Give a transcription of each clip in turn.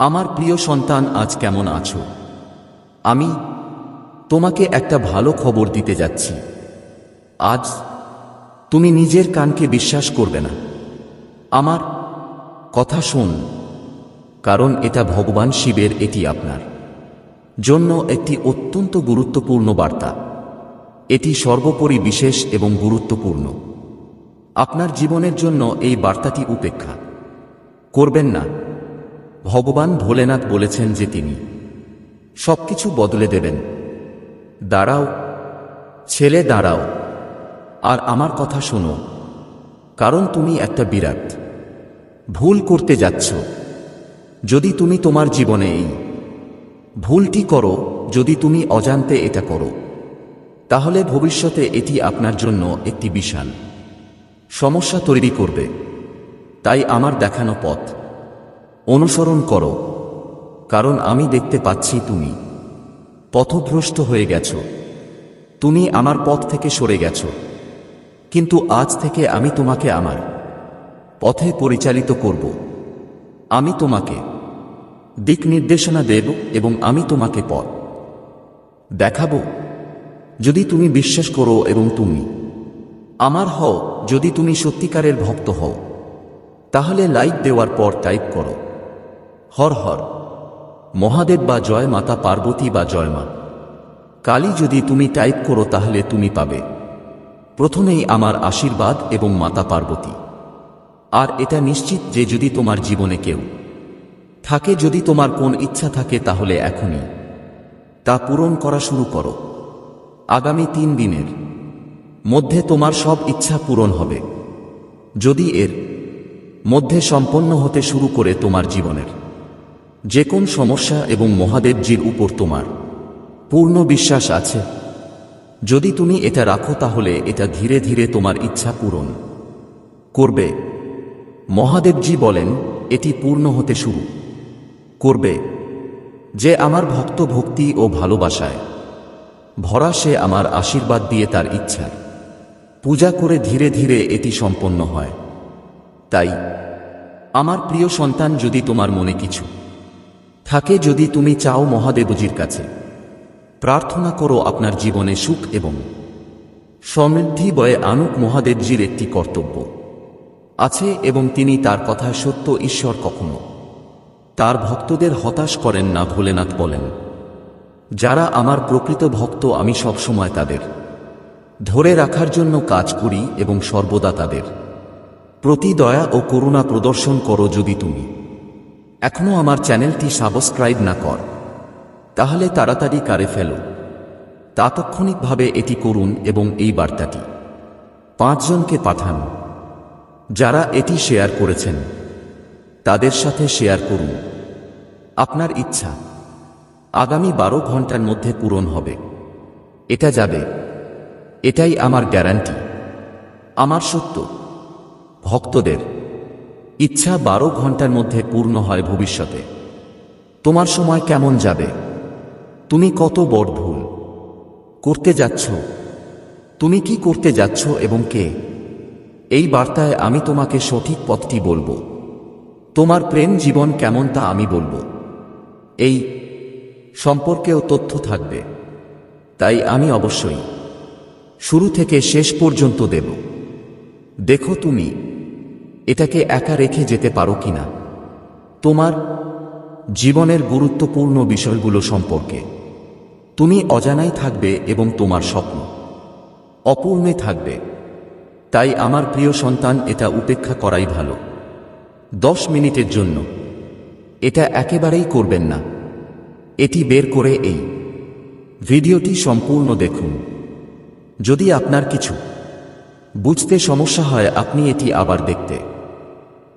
আমার প্রিয় সন্তান, আজ কেমন আছো? আমি তোমাকে একটা ভালো খবর দিতে যাচ্ছি। আজ তুমি নিজের কানকে বিশ্বাস করবে না। আমার কথা শোন, কারণ এটা ভগবান শিবের, এটি আপনার জন্য একটি অত্যন্ত গুরুত্বপূর্ণ বার্তা। এটি সর্বোপরি বিশেষ এবং গুরুত্বপূর্ণ। আপনার জীবনের জন্য এই বার্তাটি উপেক্ষা। করবেন না। ভগবান ভোলেনাথ বলেছেন যে তিনি সবকিছু বদলে দেবেন। দাঁড়াও, ছেলে দাঁড়াও, আর আমার কথা শোনো, কারণ তুমি একটা বিরাট। ভুল করতে যাচ্ছ, যদি তুমি তোমার জীবনে এই ভুলটি করো, যদি তুমি অজান্তে এটা করো, তাহলে ভবিষ্যতে এটি আপনার জন্য একটি বিশাল সমস্যা তৈরি করবে। তাই আমার দেখানো পথ। অনুসরণ করো, কারণ আমি দেখতে পাচ্ছি তুমি। পথভ্রষ্ট হয়ে গেছ। তুমি আমার পথ থেকে সরে গেছ। কিন্তু আজ থেকে আমি তোমাকে আমার পথে পরিচালিত করব। আমি তোমাকে দিক নির্দেশনা দেব এবং আমি তোমাকে পথ দেখাবো। যদি তুমি বিশ্বাস করো এবং তুমি আমার হও, যদি তুমি সত্যিকারের ভক্ত হও, তাহলে লাইক দেওয়ার পর টাইপ করো। হর হর, মহাদেব বা জয় মাতা পার্বতী বা জয় মা কালী যদি তুমি টাইপ করো তাহলে তুমি পাবে। প্রথমেই আমার আশীর্বাদ এবং মাতা পার্বতী। আর এটা নিশ্চিত যে যদি তোমার জীবনে কেউ থাকে, যদি তোমার কোন ইচ্ছা থাকে তাহলে এখনই। তা পূরণ করা শুরু করো। আগামী তিন দিনের মধ্যে তোমার সব ইচ্ছা পূরণ হবে। যদি এর মধ্যে সম্পন্ন হতে শুরু করে তোমার জীবনের। যে কোন সমস্যা এবং মহাদেবজির উপর তোমার পূর্ণ বিশ্বাস আছে। যদি তুমি এটা রাখো তাহলে এটা ধীরে ধীরে তোমার ইচ্ছা পূরণ করবে। মহাদেবজি বলেন, এটি পূর্ণ হতে শুরু করবে। যে আমার ভক্ত ভক্তি ও ভালোবাসায়, ভরা সে আমার আশীর্বাদ দিয়ে তার ইচ্ছা পূজা করে ধীরে ধীরে এটি সম্পন্ন হয়। তাই, আমার প্রিয় সন্তান, যদি তোমার মনে কিছু থাকে যদি তুমি চাও মহাদেবজির কাছে। প্রার্থনা করো আপনার জীবনে সুখ এবং সমৃদ্ধি বয়ে আনুক মহাদেবজির একটি কর্তব্য। আছে এবং তিনি তার কথা সত্য ঈশ্বর কখনো। তার ভক্তদের হতাশ করেন না ভোলেনাথ বলেন, যারা আমার প্রকৃত ভক্ত, আমি সবসময় তাদের। ধরে রাখার জন্য কাজ করি এবং সর্বদা তাদের। প্রতি দয়া ও করুণা প্রদর্শন করো যদি তুমি। এখনও আমার চ্যানেলটি সাবস্ক্রাইব না কর। তাহলে তাড়াতাড়ি কারে ফেলো। তাৎক্ষণিকভাবে এটি করুন এবং এই বার্তাটি। পাঁচজনকে পাঠান। যারা এটি শেয়ার করেছেন, তাদের সাথে শেয়ার করুন। আপনার ইচ্ছা, আগামী বারো ঘণ্টার মধ্যে পূরণ হবে। এটা যাবে। এটাই আমার গ্যারান্টি। আমার সত্য। ভক্তদের ইচ্ছা বারো ঘণ্টার মধ্যে পূর্ণ হয় ভবিষ্যতে। তোমার সময় কেমন যাবে? তুমি কত বড় ভুল? করতে যাচ্ছ? তুমি কি করতে যাচ্ছ এবং কে? এই বার্তায় আমি তোমাকে সঠিক পথটি বলব। তোমার প্রেম জীবন কেমন তা আমি বলব। এই সম্পর্কেও তথ্য থাকবে। তাই আমি অবশ্যই শুরু থেকে শেষ পর্যন্ত দেব। দেখো তুমি এটাকে একা রেখে যেতে পারো কিনা? তোমার জীবনের গুরুত্বপূর্ণ বিষয়গুলো সম্পর্কে। তুমি অজানাই থাকবে এবং তোমার স্বপ্ন অপূর্ণে থাকবে। তাই আমার প্রিয় সন্তান, এটা উপেক্ষা করাই ভালো। দশ মিনিটের জন্য। এটা একেবারেই করবেন না। এটি বের করে এই ভিডিওটি সম্পূর্ণ দেখুন। যদি আপনার কিছু বুঝতে সমস্যা হয়, আপনি এটি আবার দেখতে।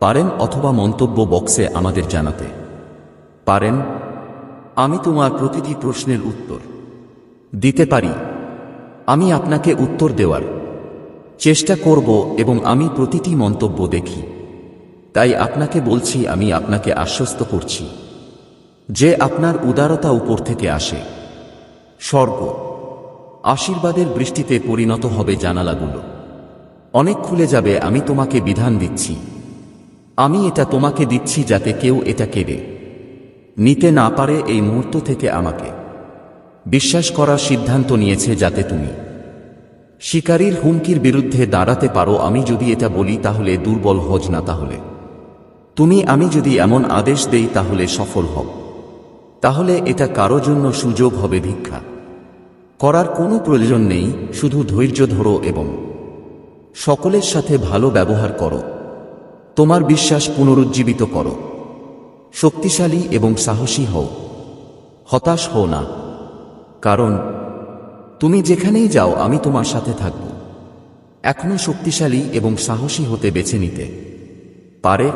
পারেন অথবা মন্তব্য বক্সে আমাদের জানাতে। পারেন, আমি তোমার প্রতিটি প্রশ্নের উত্তর। দিতে পারি, আমি আপনাকে উত্তর দেওয়ার চেষ্টা করব এবং আমি প্রতিটি মন্তব্য দেখি। তাই আপনাকে বলছি, আমি আপনাকে আশ্বস্ত করছি। যে আপনার উদারতা উপর থেকে আসে। স্বর্গ, আশীর্বাদের বৃষ্টিতে পরিণত হবে জানালাগুলো। অনেক খুলে যাবে, আমি তোমাকে বিধান দিচ্ছি। আমি এটা তোমাকে দিচ্ছি যাতে কেউ এটা কেড়ে নিতে না পারে এই মুহূর্ত থেকে আমাকে। বিশ্বাস করার সিদ্ধান্ত নিয়েছে যাতে তুমি শিকারীর হুমকির বিরুদ্ধে দাঁড়াতে পারো। আমি যদি এটা বলি তাহলে দুর্বল হজ না তাহলে। তুমি, আমি যদি এমন আদেশ দেই তাহলে সফল হব তাহলে এটা কারও জন্য সুযোগ হবে ভিক্ষা। করার কোনো প্রয়োজন নেই, শুধু ধৈর্য ধরো এবং সকলের সাথে ভালো ব্যবহার করো। তোমার বিশ্বাস পুনরুজ্জীবিত করো। শক্তিশালী এবং সাহসী হও। হতাশ হও না। কারণ, তুমি যেখানেই যাও, আমি তোমার সাথে থাকব। এখনও শক্তিশালী এবং সাহসী হতে বেছে নিতে। পারে,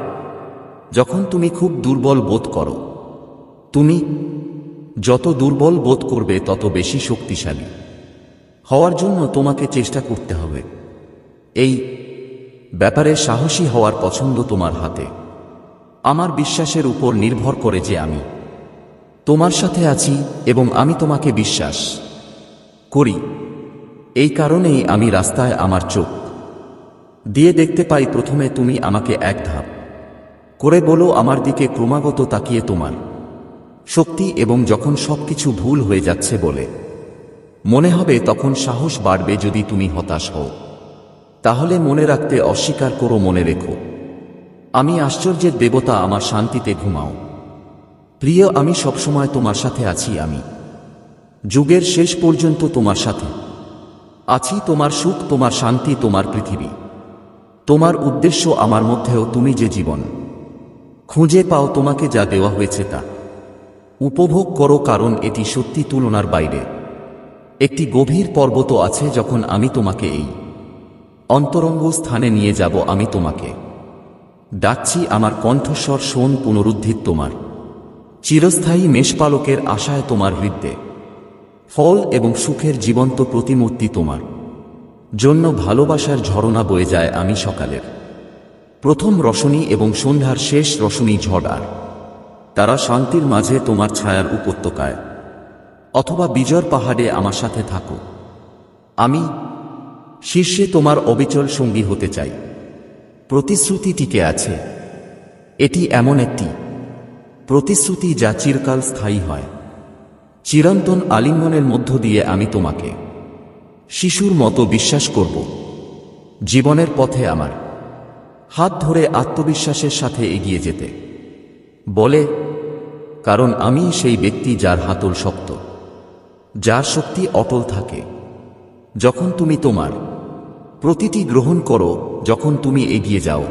যখন তুমি খুব দুর্বল বোধ করো। তুমি, যত দুর্বল বোধ করবে, তত বেশি শক্তিশালী। হওয়ার জন্য তোমাকে চেষ্টা করতে হবে। এই ব্যাপারে সাহসী হওয়ার পছন্দ তোমার হাতে। আমার বিশ্বাসের উপর নির্ভর করে যে আমি। তোমার সাথে আছি এবং আমি তোমাকে বিশ্বাস করি। এই কারণেই আমি রাস্তায় আমার চোখ দিয়ে দেখতে পাই প্রথমে তুমি আমাকে এক ধাপ করে বলো আমার দিকে ক্রমাগত তাকিয়ে তোমার শক্তি এবং যখন সবকিছু ভুল হয়ে যাচ্ছে বলে। মনে হবে তখন সাহস বাড়বে যদি তুমি হতাশ হও। তাহলে মনে রাখতে অস্বীকার করো, মনে রেখো। আমি আশ্চর্যের দেবতা, আমার শান্তিতে ঘুমাও। প্রিয়, আমি সবসময় তোমার সাথে আছি, আমি। যুগের শেষ পর্যন্ত তোমার সাথে। আছি, তোমার সুখ, তোমার শান্তি, তোমার পৃথিবী। তোমার উদ্দেশ্য আমার মধ্যেও তুমি যে জীবন। খুঁজে পাও তোমাকে যা দেওয়া হয়েছে তা। উপভোগ করো, কারণ এটি সত্যি তুলনার বাইরে। একটি গভীর পর্বত আছে যখন আমি তোমাকে এই অন্তরঙ্গ স্থানে নিয়ে যাব আমি তোমাকে। ডাকছি আমার কণ্ঠস্বর শোন পুনরুদ্ধিত তোমার। চিরস্থায়ী মেষপালকের আশায় তোমার হৃদয়ে। ফল এবং সুখের জীবন্ত প্রতিমূর্তি তোমার। জন্য ভালোবাসার ঝরনা বয়ে যায় আমি সকালের। প্রথম রশনি এবং সন্ধ্যার শেষ রশনি ঝড় আর। তারা শান্তির মাঝে তোমার ছায়ার উপত্যকায়। অথবা বিজয় পাহাড়ে আমার সাথে থাকো। আমি শীর্ষে তোমার অবিচল সঙ্গী হতে চাই। প্রতিশ্রুতি টিকে আছে। এটি এমন একটি প্রতিশ্রুতি যা চিরকাল স্থায়ী হয়। চিরন্তন আলিঙ্গনের মধ্য দিয়ে আমি তোমাকে, শিশুর মতো বিশ্বাস করব। জীবনের পথে আমার। হাত ধরে আত্মবিশ্বাসের সাথে এগিয়ে যেতে। বলে, কারণ আমি সেই ব্যক্তি যার হাতল শক্ত, যার শক্তি অটল থাকে। যখন তুমি তোমার প্রতিটি গ্রহণ করো, যখন তুমি এগিয়ে যাও,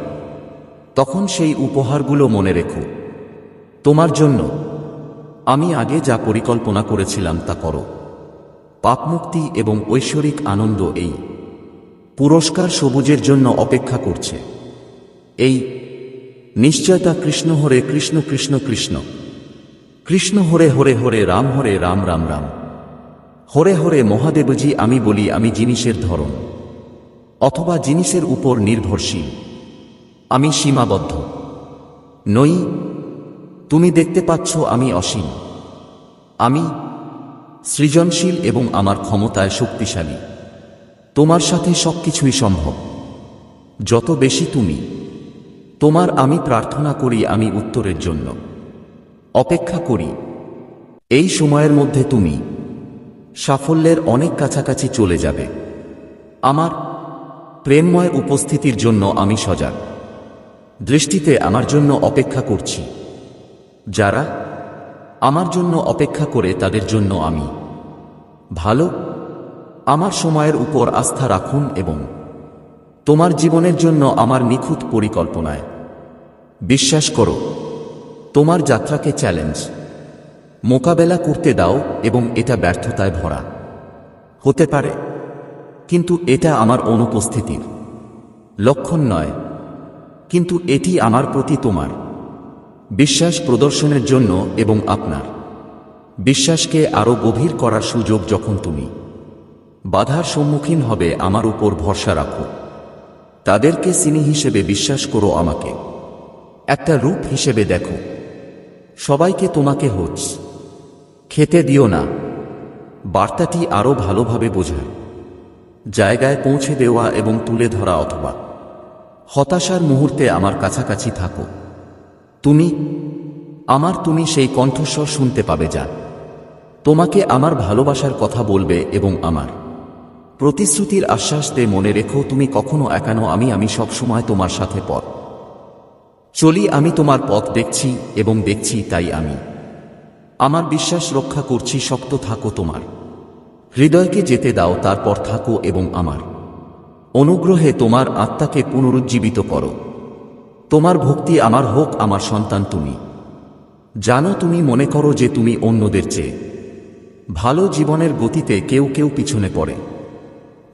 তখন সেই উপহারগুলো মনে রেখো। তোমার জন্য আমি আগে যা পরিকল্পনা করেছিলাম তা করো। পাপমুক্তি এবং ঐশ্বরিক আনন্দ এই পুরস্কার সবুজের জন্য অপেক্ষা করছে। এই নিশ্চয়তা কৃষ্ণ হরে কৃষ্ণ কৃষ্ণ কৃষ্ণ। কৃষ্ণ হরে হরে হরে রাম হরে রাম রাম রাম। হরে হরে মহাদেবজি, আমি বলি, আমি জিনিসের ধরন। অথবা জিনিসের উপর নির্ভরশীল। আমি সীমাবদ্ধ। নই, তুমি দেখতে পাচ্ছ আমি অসীম। আমি সৃজনশীল এবং আমার ক্ষমতায় শক্তিশালী। তোমার সাথে সবকিছুই সম্ভব। যত বেশি তুমি, তোমার আমি প্রার্থনা করি আমি উত্তরের জন্য। অপেক্ষা করি, এই সময়ের মধ্যে তুমি সাফল্যের অনেক কাছাকাছি চলে যাবে। আমার প্রেমময় উপস্থিতির জন্য আমি সজাগ। দৃষ্টিতে আমার জন্য অপেক্ষা করছি। যারা আমার জন্য অপেক্ষা করে তাদের জন্য আমি। ভালো, আমার সময়ের উপর আস্থা রাখুন এবং তোমার জীবনের জন্য আমার নিখুঁত পরিকল্পনায়। বিশ্বাস করো, তোমার যাত্রাকে চ্যালেঞ্জ মোকাবেলা করতে দাও এবং এটা ব্যর্থতায় ভরা। হতে পারে, কিন্তু এটা আমার অনুপস্থিতির। লক্ষণ নয়, কিন্তু এটি আমার প্রতি তোমার। বিশ্বাস প্রদর্শনের জন্য এবং আপনার। বিশ্বাসকে আরও গভীর করার সুযোগ যখন তুমি। বাধার সম্মুখীন হবে আমার উপর ভরসা রাখো। তাদেরকে সিনি হিসেবে বিশ্বাস করো আমাকে। একটা রূপ হিসেবে দেখো। সবাইকে তোমাকে হোচ। খেতে দিও না। বার্তাটি আরও ভালোভাবে বোঝায়। জায়গায় পৌঁছে দেওয়া এবং তুলে ধরা অথবা। হতাশার মুহূর্তে আমার কাছাকাছি থাকো। তুমি, আমার তুমি সেই কণ্ঠস্বর শুনতে পাবে যা। তোমাকে আমার ভালোবাসার কথা বলবে এবং আমার। প্রতিশ্রুতির আশ্বাস দে মনে রেখো, তুমি কখনো একানো আমি আমি সব সময় তোমার সাথে পথ। চলি, আমি তোমার পথ দেখছি এবং দেখছি তাই আমি। আমার বিশ্বাস রক্ষা করছি, শক্ত থাকো তোমার। হৃদয়কে যেতে দাও, তারপর থাকো এবং আমার। অনুগ্রহে তোমার আত্মাকে পুনরুজ্জীবিত করো। তোমার ভক্তি আমার হোক, আমার সন্তান তুমি। জানো তুমি মনে করো যে তুমি অন্যদের চেয়ে। ভালো জীবনের গতিতে কেউ কেউ পিছনে পড়ে।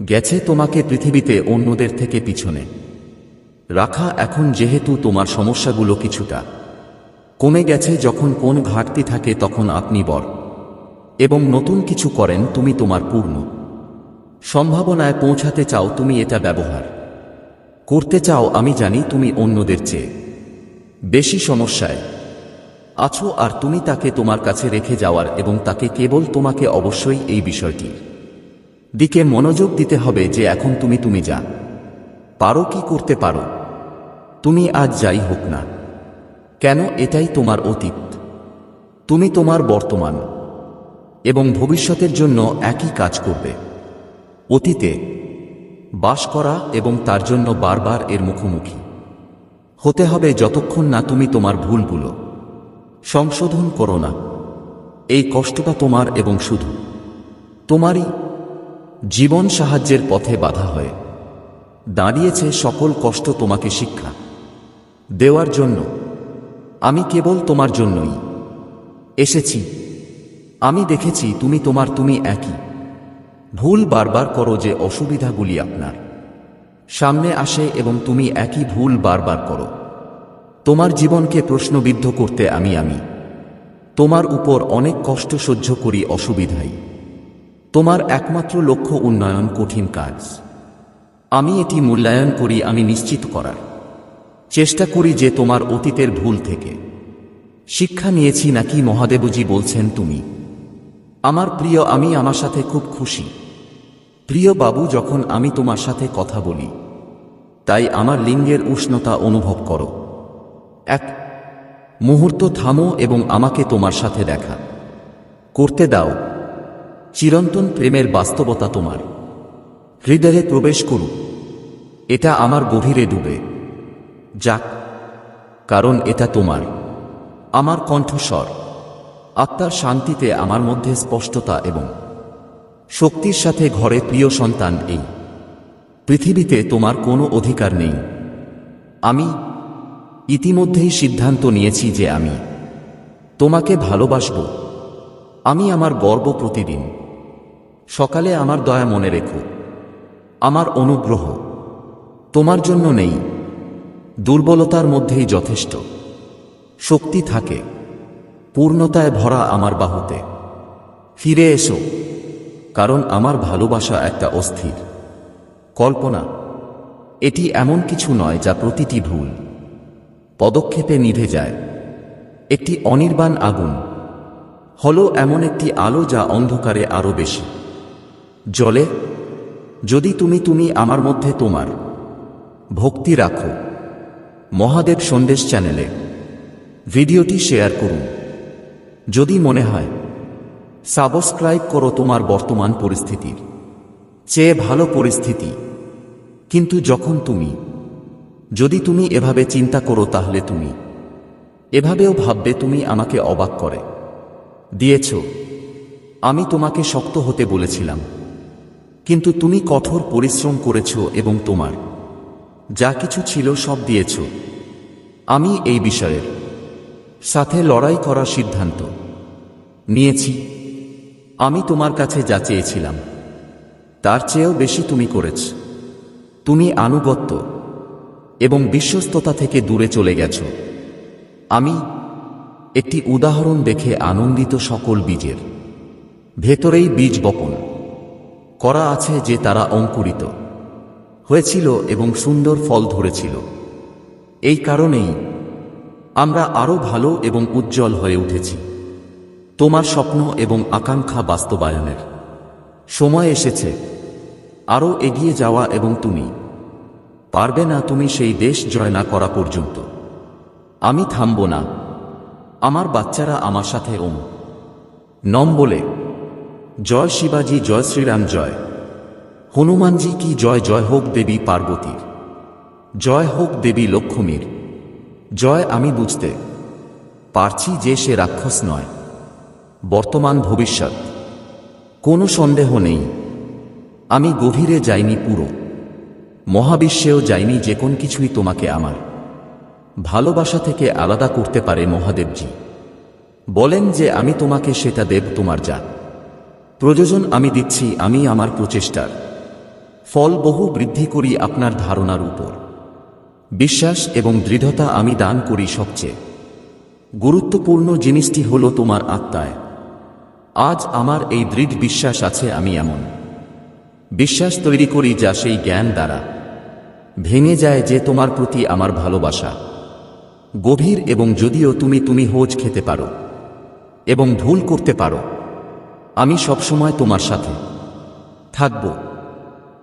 গেছে তোমাকে পৃথিবীতে অন্যদের থেকে পিছনে। রাখা এখন যেহেতু তোমার সমস্যাগুলো কিছুটা। কমে গেছে যখন কোন ঘাটতি থাকে তখন আপনি বর। এবং নতুন কিছু করেন তুমি তোমার পূর্ণ। সম্ভাবনায় পৌঁছাতে চাও তুমি এটা ব্যবহার। করতে চাও আমি জানি তুমি অন্যদের চেয়ে বেশি সমস্যায় আছো আর তুমি তাকে তোমার কাছে রেখে যাওয়ার এবং তাকে কেবল তোমাকে অবশ্যই এই বিষয়টি। দিকে মনোযোগ দিতে হবে যে এখন তুমি তুমি যা পারো কি করতে পারো। তুমি আজ যাই হোক না। কেন এটাই তোমার অতীত? তুমি তোমার বর্তমান এবং ভবিষ্যতের জন্য একই কাজ করবে। অতীতে বাস করা এবং তার জন্য বারবার এর মুখোমুখি। হতে হবে যতক্ষণ না তুমি তোমার ভুলগুলো সংশোধন করো না। এই কষ্টটা তোমার এবং শুধু তোমারই জীবন সাহায্যের পথে বাধা হয়ে দাঁড়িয়েছে সকল কষ্ট তোমাকে শিক্ষা দেওয়ার জন্য। আমি কেবল তোমার জন্যই। এসেছি। আমি দেখেছি তুমি তোমার তুমি একই। ভুল বারবার করো যে অসুবিধাগুলি আপনার। সামনে আসে এবং তুমি একই ভুল বারবার করো। তোমার জীবনকে প্রশ্নবিদ্ধ করতে আমি আমি। তোমার উপর অনেক কষ্ট সহ্য করি অসুবিধাই। তোমার একমাত্র লক্ষ্য উন্নয়ন কঠিন কাজ। আমি এটি মূল্যায়ন করি, আমি নিশ্চিত করার। চেষ্টা করি যে তোমার অতীতের ভুল থেকে। শিক্ষা নিয়েছি নাকি মহাদেবজি বলছেন তুমি। আমার প্রিয়, আমি আমার সাথে খুব খুশি। প্রিয় বাবু, যখন আমি তোমার সাথে কথা বলি, তাই আমার লিঙ্গের উষ্ণতা অনুভব করো। এক, মুহূর্ত থামো এবং আমাকে তোমার সাথে দেখা। করতে দাও। চিরন্তন প্রেমের বাস্তবতা তোমার। হৃদয়ে প্রবেশ করুক। এটা আমার গভীরে ডুবে। যাক, কারণ এটা তোমার। আমার কণ্ঠস্বর, আত্মার শান্তিতে আমার মধ্যে স্পষ্টতা এবং শক্তির সাথে ঘরে প্রিয় সন্তান এই। পৃথিবীতে তোমার কোনো অধিকার নেই। আমি ইতিমধ্যেই সিদ্ধান্ত নিয়েছি যে আমি তোমাকে ভালোবাসব। আমি আমার গর্ব প্রতিদিন। সকালে আমার দয়া মনে রেখো। আমার অনুগ্রহ তোমার জন্য নেই। দুর্বলতার মধ্যেই যথেষ্ট। শক্তি থাকে। পূর্ণতায় ভরা আমার বাহুতে। ফিরে এসো, কারণ আমার ভালোবাসা একটা অস্থির। কল্পনা, এটি এমন কিছু নয় যা প্রতিটি ভুল। পদক্ষেপে নিভে যায়। একটি অনির্বাণ আগুন। হল এমন একটি আলো যা অন্ধকারে আরও বেশি। জলে, যদি তুমি তুমি আমার মধ্যে তোমার ভক্তি রাখো। মহাদেব সন্দেশ চ্যানেলে ভিডিওটি শেয়ার করুন। যদি মনে হয়, সাবস্ক্রাইব করো তোমার বর্তমান পরিস্থিতির চেয়ে ভালো পরিস্থিতি। কিন্তু যখন তুমি, যদি তুমি এভাবে চিন্তা করো তাহলে তুমি এভাবেও ভাববে তুমি আমাকে অবাক করে। দিয়েছ, আমি তোমাকে শক্ত হতে বলেছিলাম। কিন্তু তুমি কঠোর পরিশ্রম করেছ এবং তোমার যা কিছু ছিল সব দিয়েছ। আমি এই বিষয়ের সাথে লড়াই করার সিদ্ধান্ত নিয়েছি। আমি তোমার কাছে যা চেয়েছিলাম, তার চেয়েও বেশি তুমি করেছ। তুমি আনুগত্য এবং বিশ্বস্ততা থেকে দূরে চলে গেছ। আমি একটি উদাহরণ দেখে আনন্দিত সকল বীজের ভেতরেই বীজ বপন করা আছে যে তারা অঙ্কুরিত। হয়েছিল এবং সুন্দর ফল ধরেছিল। এই কারণেই আমরা আরও ভালো এবং উজ্জ্বল হয়ে উঠেছি। তোমার স্বপ্ন এবং আকাঙ্ক্ষা বাস্তবায়নের। সময় এসেছে। আরও এগিয়ে যাওয়া এবং তুমি। পারবে না তুমি সেই দেশ জয় না করা পর্যন্ত। আমি থামব না। আমার বাচ্চারা আমার সাথে ওম। নম বলে, জয় শিবাজি, জয় শ্রীরাম, জয়। হনুমানজি কি জয় জয় হোক দেবী পার্বতীর। জয় হোক দেবী লক্ষ্মীর। জয় আমি বুঝতে পারছি যে সে রাক্ষস নয়। বর্তমান ভবিষ্যৎ। কোনো সন্দেহ নেই। আমি গভীরে যাইনি পুরো। মহাবিশ্বেও যাইনি যে কোন কিছুই তোমাকে আমার। ভালোবাসা থেকে আলাদা করতে পারে মহাদেবজি। বলেন যে আমি তোমাকে সেটা দেব তোমার যা প্রযোজন আমি দিচ্ছি, আমি আমার প্রচেষ্টার। ফল বহু বৃদ্ধি করি আপনার ধারণার উপর। বিশ্বাস এবং দৃঢ়তা আমি দান করি সবচেয়ে। গুরুত্বপূর্ণ জিনিসটি হল তোমার আত্মায়। আজ আমার এই দৃঢ় বিশ্বাস আছে আমি এমন। বিশ্বাস তৈরি করি যা সেই জ্ঞান দ্বারা। ভেঙে যায় যে তোমার প্রতি আমার ভালোবাসা। গভীর এবং যদিও তুমি তুমি হোজ খেতে পারো। এবং ভুল করতে পারো। আমি সবসময় তোমার সাথে থাকব।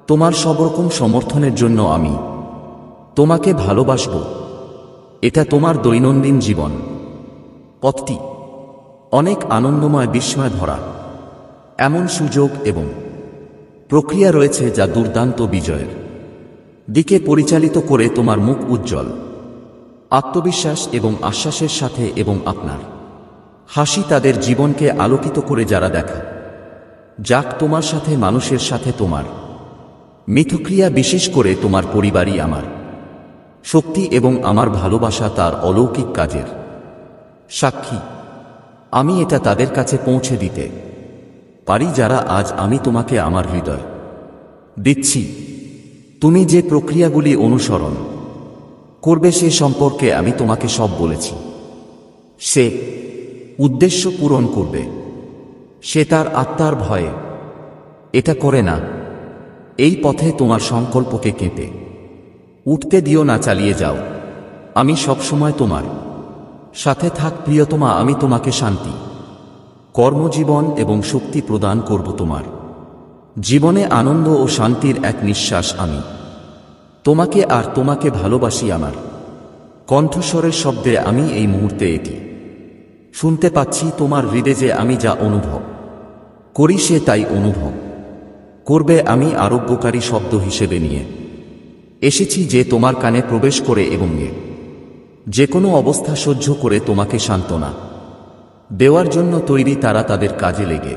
তোমার সব রকম সমর্থনের জন্য আমি তোমাকে ভালোবাসব। এটা তোমার দৈনন্দিন জীবন। পথটি অনেক আনন্দময় বিস্ময় ভরা। এমন সুযোগ এবং প্রক্রিয়া রয়েছে যা দুর্দান্ত বিজয়ের দিকে পরিচালিত করে তোমার মুখ উজ্জ্বল। আত্মবিশ্বাস এবং আশ্বাসের সাথে এবং আপনার হাসি তাদের জীবনকে আলোকিত করে যারা দেখা। যাক তোমার সাথে মানুষের সাথে তোমার মিথক্রিয়া বিশেষ করে তোমার পরিবারই আমার। শক্তি এবং আমার ভালোবাসা তার অলৌকিক কাজের। সাক্ষী, আমি এটা তাদের কাছে পৌঁছে দিতে পারি যারা আজ আমি তোমাকে আমার হৃদয় দিচ্ছি। তুমি যে প্রক্রিয়াগুলি অনুসরণ করবে সে সম্পর্কে আমি তোমাকে সব বলেছি। সে উদ্দেশ্য পূরণ করবে। সে তার আত্মার ভয়ে এটা করে না। এই পথে তোমার সংকল্পকে কেঁপে। উঠতে দিও না, চালিয়ে যাও। আমি সবসময় তোমার। সাথে থাক প্রিয়তমা, আমি তোমাকে শান্তি। কর্মজীবন এবং শক্তি প্রদান করব তোমার। জীবনে আনন্দ ও শান্তির এক নিঃশ্বাস আমি। তোমাকে আর তোমাকে ভালোবাসি আমার। কণ্ঠস্বরের শব্দে আমি এই মুহূর্তে এটি। শুনতে পাচ্ছি তোমার হৃদে যে আমি যা অনুভব করি সে তাই অনুভব। করবে আমি আরোগ্যকারী শব্দ হিসেবে নিয়ে। এসেছি যে তোমার কানে প্রবেশ করে এবং এ যে কোনো অবস্থা সহ্য করে তোমাকে সান্ত্বনা। দেওয়ার জন্য তৈরি তারা তাদের কাজে লেগে।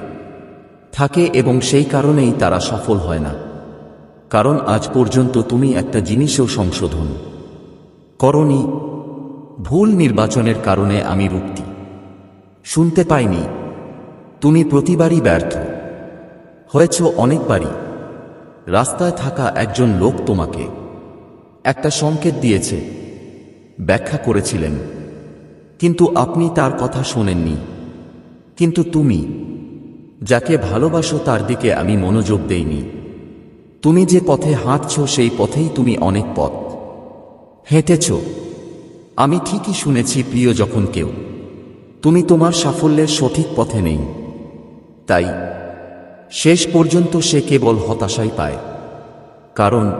থাকে এবং সেই কারণেই তারা সফল হয় না। কারণ আজ পর্যন্ত তুমি একটা জিনিসেও সংশোধন করনি। ভুল নির্বাচনের কারণে আমি রূপটি শুনতে পাইনি। তুমি প্রতিবারই ব্যর্থ। হয়েছ অনেকবারই। রাস্তায় থাকা একজন লোক তোমাকে একটা সংকেত দিয়েছে, ব্যাখ্যা করেছিলেন। কিন্তু আপনি তার কথা শোনেননি। কিন্তু তুমি, যাকে ভালোবাসো তার দিকে আমি মনোযোগ দেইনি। তুমি যে পথে হাঁটছ সেই পথেই তুমি অনেক পথ হেঁটেছ। আমি ঠিকই শুনেছি প্রিয় যখন কেউ, তুমি তোমার সাফল্যের সঠিক পথে নেই। তাই শেষ পর্যন্ত সে কেবল হতাশাই পায়। কারণ,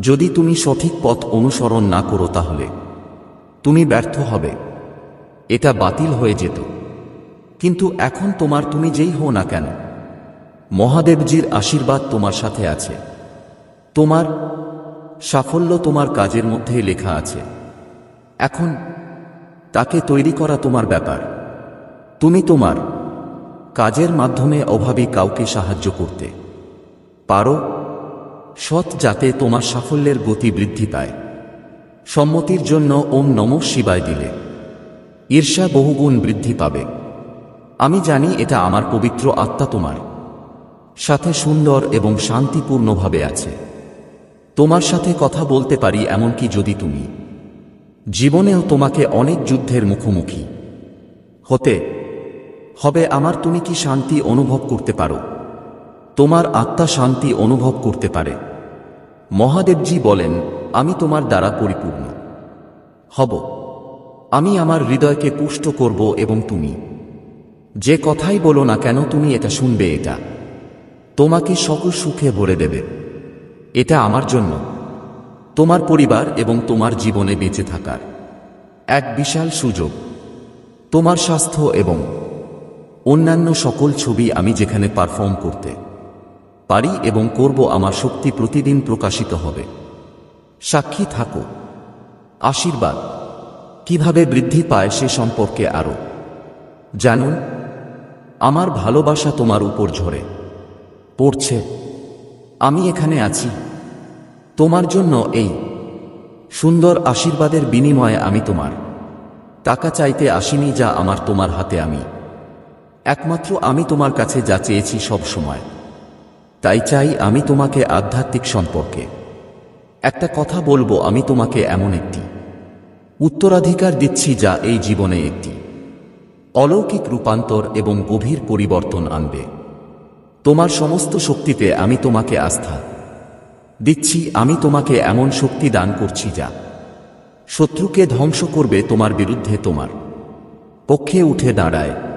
যদি তুমি সঠিক পথ অনুসরণ না করো তাহলে, তুমি ব্যর্থ হবে। এটা বাতিল হয়ে যেত। কিন্তু এখন তোমার তুমি যেই হও না কেন, মহাদেবজির আশীর্বাদ তোমার সাথে আছে। তোমার সাফল্য তোমার কাজের মধ্যে লেখা আছে। এখন তাকে তৈরি করা তোমার ব্যাপার। তুমি তোমার কাজের মাধ্যমে অভাবী কাউকে সাহায্য করতে। পারো, সৎ যাতে তোমার সাফল্যের গতি বৃদ্ধি পায়। সম্মতির জন্য ওম নম শিবায় দিলে। ঈর্ষা বহুগুণ বৃদ্ধি পাবে। আমি জানি এটা আমার পবিত্র আত্মা তোমার। সাথে সুন্দর এবং শান্তিপূর্ণভাবে আছে। তোমার সাথে কথা বলতে পারি এমনকি যদি তুমি। জীবনেও তোমাকে অনেক যুদ্ধের মুখোমুখি। হতে হবে আমার তুমি কি শান্তি অনুভব করতে পারো? তোমার আত্মা শান্তি অনুভব করতে পারে। মহাদেবজি বলেন, আমি তোমার দ্বারা পরিপূর্ণ। হব। আমি আমার হৃদয়কে পুষ্ট করব এবং তুমি। যে কথাই বলো না কেন তুমি এটা শুনবে এটা। তোমাকে সকল সুখে ভরে দেবে। এটা আমার জন্য। তোমার পরিবার এবং তোমার জীবনে বেঁচে থাকার এক বিশাল সুযোগ। তোমার স্বাস্থ্য এবং অন্যান্য সকল ছবি আমি যেখানে পারফর্ম করতে পারি এবং করব আমার শক্তি প্রতিদিন প্রকাশিত হবে। সাক্ষী থাকো। আশীর্বাদ। কীভাবে বৃদ্ধি পায় সে সম্পর্কে আরও জানুন। আমার ভালোবাসা তোমার উপর ঝরে। পড়ছে। আমি এখানে আছি। তোমার জন্য এই সুন্দর আশীর্বাদের বিনিময়ে আমি তোমার টাকা চাইতে আসিনি যা আমার তোমার হাতে আমি একমাত্র আমি তোমার কাছে যা চেয়েছি সব সময়। তাই চাই আমি তোমাকে আধ্যাত্মিক সম্পর্কে। একটা কথা বলব, আমি তোমাকে এমন একটি। উত্তরাধিকার দিচ্ছি যা এই জীবনে একটি। অলৌকিক রূপান্তর এবং গভীর পরিবর্তন আনবে। তোমার সমস্ত শক্তিতে আমি তোমাকে আস্থা। দিচ্ছি, আমি তোমাকে এমন শক্তি দান করছি যা শত্রুকে ধ্বংস করবে তোমার বিরুদ্ধে তোমার। পক্ষে উঠে দাঁড়ায়।